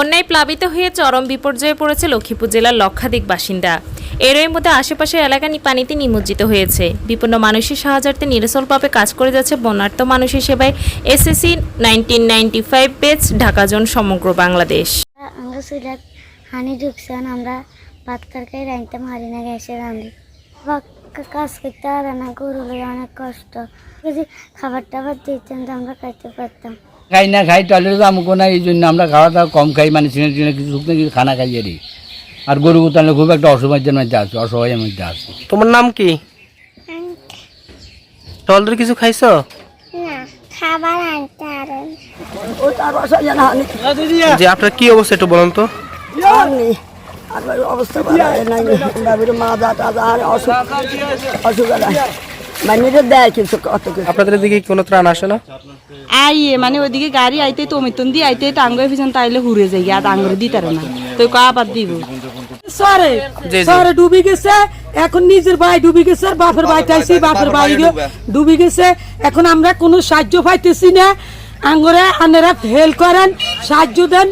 বন্যায় প্লাবিত হয়ে চরম বিপর্যয়ে পড়েছে লক্ষ্মীপুর জেলার লক্ষাধিক বাসিন্দা। এরই মধ্যে আশেপাশের এলাকা পানিতে নিমজ্জিত হয়েছে। বিপন্ন মানুষের সাহায্যার্থে নিরসলভাবে কাজ করে যাচ্ছে বন্যার্থ মানুষের সেবায় SSC nineteen ninety five batch, Dhaka zone, সমগ্র বাংলাদেশ। হানি ঢুকছেন আমরা ভাত তরকারি রাঁধতাম হারি না, গ্যাসে রাঁধি। কাজ করতে আর না, গরু অনেক কষ্ট। যদি খাবার টাবার দিতেন তো আমরা খাইতে পারতাম। খাই না খাই টয়লেটে যাব না এই জন্য আমরা খাওয়া দাওয়া কম খাই মানে চিনে চিনে কিছু শুকনো কিছু খানা খাই আর আর গরু গোতালে খুব একটা অসহায়ের মধ্যে আছে অসহায়ের মধ্যে আছে। তোমার নাম কি? টলদের কিছু খাইছো? না খাবার আনতে আর যে আপনার কি অবস্থা একটু বলুন তো। অবস্থা টাজা আর অসুখ অসুখ মানে দেয় কিছু কত কিছু। আপনাদের দিকে কোনো ত্রাণ আসে না? আইয়ে মানে ওইদিকে গাড়ি আইতে দিয়ে আইতে পিছন তাইলে হুরে যাই আর আঙ্গুরে দিতারে না। তো ক আবার দিব? সরে। সরে ডুবি গেছে এখন নিজের ভাই ডুবি গেছে আর বাপের ভাই চাইছি বাপের ভাই ডুবি গেছে। এখন আমরা কোনো সাহায্য পাইতেছি না। আঙ্গরে আনেরা হেল্প করেন সাহায্য দেন।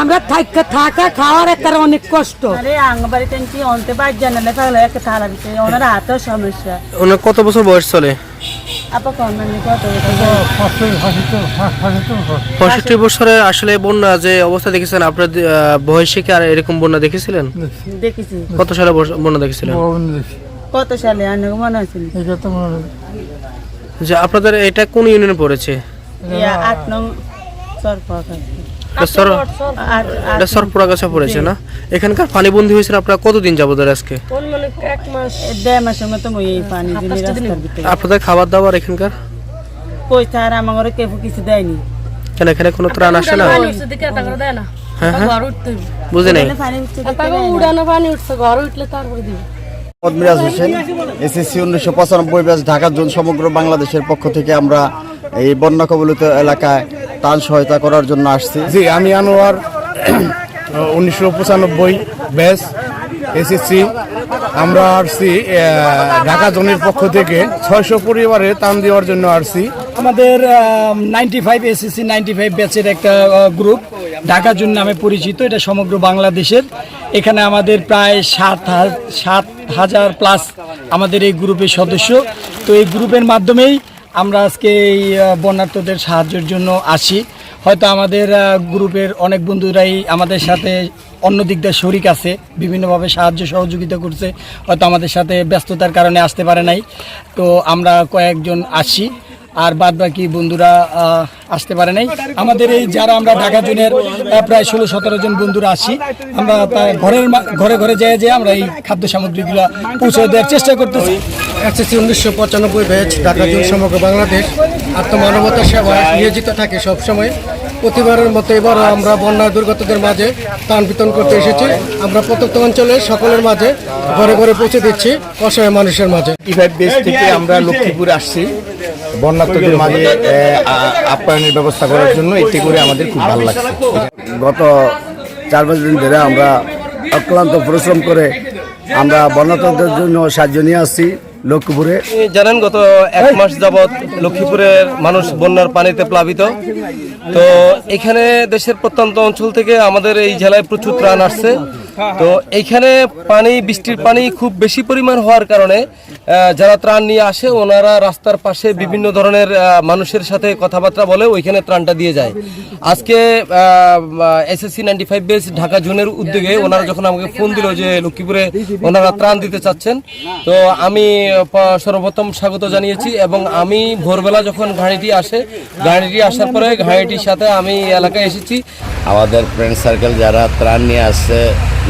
আমরা থাকা থাকা খাওয়ার একটা অনেক কষ্ট। আরে আঙ্গবাড়ি টেনছি অন্তে বাদ জানালে তাহলে একটা থালা দিতে ওনার হাতেও সমস্যা। ওনার কত বছর বয়স চলে? আপা কম মানে কত পঁয়ষট্টি বছরে আসলে বন্যা যে অবস্থা দেখেছেন আপনার আহ, বয়সে কি আর এরকম বন্যা দেখেছিলেন? দেখেছি। কত সালে বন্যা দেখেছিলেন? কত সালে? আনে মনে আছে? যে আপনাদের এটা কোন ইউনিয়নে পড়েছে? আট নং সরপক এটা সর- এটা সরপুরা গাছা পড়েছে না? এখানকার হয়েছিল আপনারা কতদিন যাব ধরে আজকে? আপনাদের খাবার দাবার এখানকার? পয়সা আর আমার কেউ কিছু দেয়নি। কেন এখানে কোনো ত্রাণ আসে না? হ্যাঁ হ্যাঁ। বুঝে নাই। পানি উঠছে মিরাজ হোসেন এসএসসি উনিশশো পঁচানব্বই ব্যাচ ঢাকা জোন সমগ্র বাংলাদেশের পক্ষ থেকে আমরা এই বন্যা কবলিত এলাকায় ত্রাণ সহায়তা করার জন্য আসছি। জি আমি আনোয়ার উনিশশো পঁচানব্বই ব্যাচ এসএসসি আমরা আসছি ঢাকা জোনের পক্ষ থেকে। ছয়শো পরিবারে টান দেওয়ার জন্য আসছি। আমাদের ninety five SSC ninety five ব্যাচের একটা গ্রুপ ঢাকার জন্য নামে পরিচিত। এটা সমগ্র বাংলাদেশের। এখানে আমাদের প্রায় সাত হা- সাত হাজার প্লাস আমাদের এই গ্রুপের সদস্য। তো এই গ্রুপের মাধ্যমেই আমরা আজকে এই বন্যার্থদের সাহায্যের জন্য আসি। হয়তো আমাদের গ্রুপের অনেক বন্ধুরাই আমাদের সাথে অন্য দিক দিয়ে শরিক আছে, বিভিন্নভাবে সাহায্য সহযোগিতা করছে, হয়তো আমাদের সাথে ব্যস্ততার কারণে আসতে পারে নাই। তো আমরা কয়েকজন আসি। আর বাদ বাকি বন্ধুরা আহ, আসতে পারে নাই। আমাদের এই যারা আমরা ঢাকা জোনের প্রায় ষোলো সতেরো জন বন্ধুরা আসি আমরা তা ঘরের মা- ঘরে ঘরে যেয়ে যেয়ে আমরা এই খাদ্য সামগ্রীগুলো পৌঁছে দেওয়ার চেষ্টা করতেছি। এসএসসি উনিশশো পঁচানব্বই ব্যাচ ঢাকা জোন সমগ্র বাংলাদেশ আত্মমানবতা সেবায় নিয়োজিত থাকে সবসময়। প্রতিবারের মতো এবারও আমরা বন্যা দুর্গতদের মাঝে ত্রাণ বিতরণ করতে এসেছি। আমরা প্রত্যন্ত অঞ্চলে সকলের মাঝে ঘরে ঘরে পৌঁছে দিচ্ছি অসহায় মানুষের মাঝে। বেস থেকে আমরা লক্ষ্মীপুর আসছি। বন্যার্থদের মাঝে আপ্যায়নের ব্যবস্থা করার জন্য এটি করে আমাদের খুব ভালো লাগছে। গত চার পাঁচ দিন ধরে আমরা অক্লান্ত পরিশ্রম করে আমরা বন্যার্থদের জন্য সাহায্য নিয়ে আসছি লক্ষ্মীপুরে। জানেন গত এক মাস যাবৎ লক্ষ্মীপুরের মানুষ বন্যার পানিতে প্লাবিত। তো এখানে দেশের প্রত্যন্ত অঞ্চল থেকে আমাদের এই জেলায় প্রচুর ত্রাণ আসছে। তো এইখানে পানি বৃষ্টির পানি খুব বেশি পরিমাণ হওয়ার কারণে যারা ত্রাণ নিয়ে আসে ওনারা রাস্তার পাশে বিভিন্ন ধরনের মানুষের সাথে কথাবার্তা বলে ওইখানে ত্রাণটা দিয়ে যায়। আজকে SSC ninety five batch Dhaka জোনের উদ্যোগে ওনারা যখন আমাকে ফোন দিল যে লক্ষ্মীপুরে ওনারা ত্রাণ দিতে চাচ্ছেন তো আমি সর্বপ্রথম স্বাগত জানিয়েছি এবং আমি ভোরবেলা যখন ঘাড়িটি আসে ঘাড়িটি আসার পরে ঘাড়িটির সাথে আমি এলাকায় এসেছি। আমাদের ফ্রেন্ড সার্কেল যারা ত্রাণ নিয়ে আসছে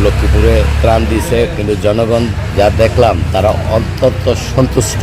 লক্ষ্মীপুরে ত্রাণ দিছে কিন্তু জনগণ যা দেখলাম তারা অত্যন্ত সন্তুষ্ট।